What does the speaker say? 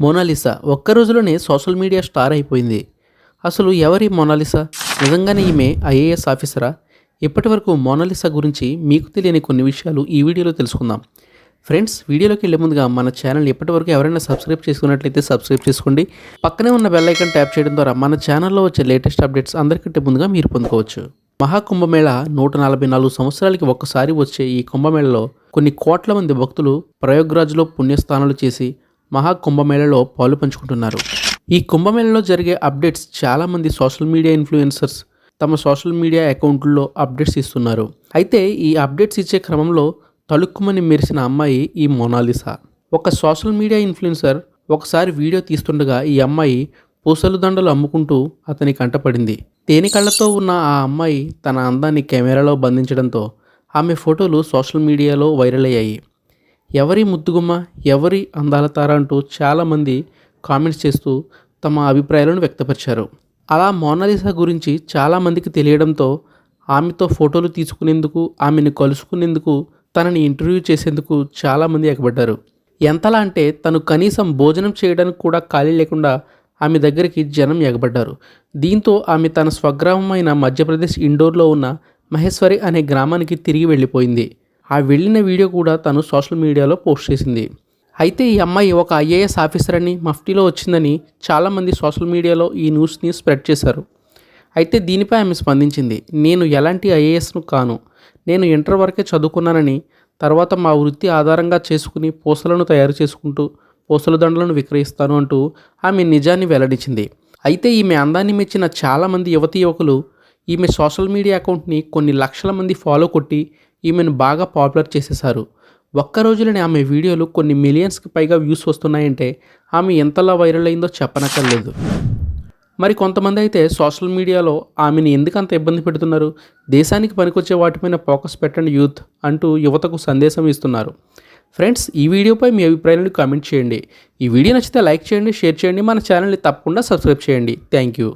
Mona Lisa ఒక్క రోజులోనే social media star అయిపోయింది. అసలు ఎవరి మోనాలిసా? నిజంగానే ఈమె ఐఏఎస్ ఆఫీసరా? ఇప్పటి వరకు మోనాలిసా గురించి మీకు తెలియని కొన్ని విషయాలు ఈ వీడియోలో తెలుసుకుందాం. ఫ్రెండ్స్ వీడియోలోకి వెళ్ళే ముందుగా మన ఛానల్ ఇప్పటివరకు ఎవరైనా సబ్స్క్రైబ్ చేసుకున్నట్లయితే సబ్స్క్రైబ్ చేసుకోండి. పక్కనే ఉన్న బెల్ ఐకన్ ట్యాప్ చేయడం ద్వారా మన ఛానల్లో వచ్చే లేటెస్ట్ అప్డేట్స్ అందరికంటే ముందుగా మీరు పొందుకోవచ్చు. మహాకుంభమేళ నూట నలభై నాలుగు సంవత్సరాలకి ఒక్కసారి వచ్చే ఈ కుంభమేళలో కొన్ని కోట్ల మంది భక్తులు ప్రయోగ్రాజ్లో పుణ్యస్థానాలు చేసి మహాకుంభమేళలో పాలు పంచుకుంటున్నారు. ఈ కుంభమేళలో జరిగే అప్డేట్స్ చాలామంది సోషల్ మీడియా ఇన్ఫ్లుయెన్సర్స్ తమ సోషల్ మీడియా అకౌంట్లో అప్డేట్స్ ఇస్తున్నారు. అయితే ఈ అప్డేట్స్ ఇచ్చే క్రమంలో తళుక్కుమని మెరిసిన అమ్మాయి ఈ మోనాలిసా. ఒక సోషల్ మీడియా ఇన్ఫ్లుయెన్సర్ ఒకసారి వీడియో తీస్తుండగా ఈ అమ్మాయి పూసలు దండలు అమ్ముకుంటూ అతని కంటపడింది తేనె కళ్ళతో ఉన్న ఆ అమ్మాయి తన అందాన్ని కెమెరాలో బంధించడంతో ఆమె ఫోటోలు సోషల్ మీడియాలో వైరల్ అయ్యాయి. ఎవరి ముద్దుగుమ్మ ఎవరి అందాల తార అంటూ చాలామంది కామెంట్స్ చేస్తూ తమ అభిప్రాయాలను వ్యక్తపరిచారు. అలా మోనాలిసా గురించి చాలామందికి తెలియడంతో ఆమెతో ఫోటోలు తీసుకునేందుకు ఆమెను కలుసుకునేందుకు తనని ఇంటర్వ్యూ చేసేందుకు చాలామంది ఎగబడ్డారు. ఎంతలా అంటే తను కనీసం భోజనం చేయడానికి కూడా ఖాళీ లేకుండా ఆమె దగ్గరికి జనం ఎగబడ్డారు. దీంతో ఆమె తన స్వగ్రామమైన మధ్యప్రదేశ్ ఇండోర్లో ఉన్న మహేశ్వరి అనే గ్రామానికి తిరిగి వెళ్ళిపోయింది. ఆ వెళ్ళిన వీడియో కూడా తను సోషల్ మీడియాలో పోస్ట్ చేసింది. అయితే ఈ అమ్మాయి ఒక ఐఏఎస్ ఆఫీసర్ అని మఫ్టీలో వచ్చిందని చాలామంది సోషల్ మీడియాలో ఈ న్యూస్ని స్ప్రెడ్ చేశారు. అయితే దీనిపై ఆమె స్పందించింది నేను ఎలాంటి ఐఏఎస్ను కాను. నేను ఇంటర్ వరకే చదువుకున్నానని తర్వాత మా వృత్తి ఆధారంగా చేసుకుని పూసలను తయారు చేసుకుంటూ పూసల దండలను విక్రయిస్తాను అంటూ ఆమె నిజాన్ని వెల్లడించింది. అయితే ఈమె అందాన్ని మెచ్చిన చాలామంది యువతీ యువకులు ఈమె సోషల్ మీడియా అకౌంట్ని కొన్ని లక్షల మంది ఫాలో కొట్టి ఈమెను బాగా పాపులర్ చేసేశారు. ఒక్క రోజులోనే ఆమె వీడియోలు కొన్ని మిలియన్స్కి పైగా వ్యూస్ వస్తున్నాయంటే ఆమె ఎంతలా వైరల్ అయిందో చెప్పనక్కర్లేదు. మరి కొంతమంది అయితే సోషల్ మీడియాలో ఆమెను ఎందుకంత ఇబ్బంది పెడుతున్నారు? దేశానికి పనికొచ్చే వాటిపైన ఫోకస్ పెట్టండి యూత్ అంటూ యువతకు సందేశం ఇస్తున్నారు. ఫ్రెండ్స్ ఈ వీడియోపై మీ అభిప్రాయాలను కామెంట్ చేయండి. ఈ వీడియో నచ్చితే లైక్ చేయండి షేర్ చేయండి మన ఛానల్ని తప్పకుండా సబ్స్క్రైబ్ చేయండి. Thank you.